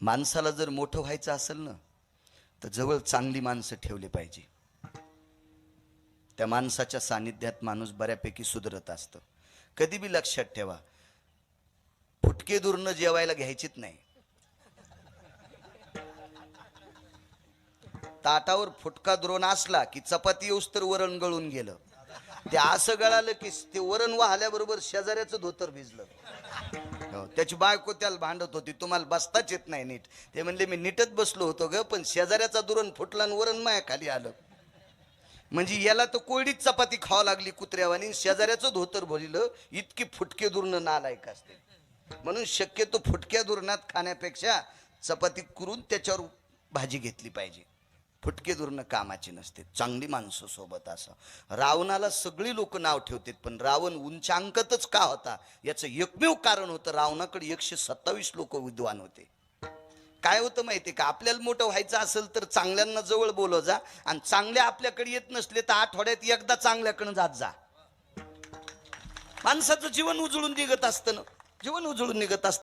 माणसाला जर मोठं व्हायचं असेल ना तर जवळ चांगली माणसं ठेवली पाहिजे. त्या माणसाच्या सानिध्यात माणूस बऱ्यापैकी सुधरत असतं. कधी बी लक्षात ठेवा फुटके दुर्न जेवायला घ्यायचीच नाही. ताटावर फुटका द्रोण असला की चपाती येऊस तर वरण गळून गेलं. ते असं गळालं की ते वरण वाहल्याबरोबर शेजाऱ्याचं धोतर भिजलं. हो, त्याची बायको त्याला भांडत होती. तुम्हाला बसताच येत नाही नीट. ते म्हणले मी नीटच बसलो होतो ग पण शेजाऱ्याचा दुरण फुटला आणि वरण माया खाली आलं. म्हणजे याला तर कोरडीच चपाती खावा लागली कुत्र्यावानी. शेजाऱ्याचं धोतर भरलं. इतकी फुटके दुरण नालायक असते. म्हणून शक्यतो फुटक्या दुरणात खाण्यापेक्षा चपाती करून त्याच्यावर भाजी घेतली पाहिजे. फुटके दुरणं कामाची नसते. चांगली माणसं सोबत असं. रावणाला सगळी लोक नाव ठेवतात पण रावण उंचांकतच का होता? याचं एकमेव कारण होतं रावणाकडे एकशे सत्तावीस लोक विद्वान होते. काय होतं माहितीये का? आपल्याला मोठं व्हायचं असेल तर चांगल्यांना जवळ बोलव जा. आणि चांगल्या आपल्याकडे येत नसले तर आठवड्यात एकदा चांगल्याकडे जात जा. माणसाचं जीवन उजळून निघत असतं ना. जीवन उजळून निघत असतं.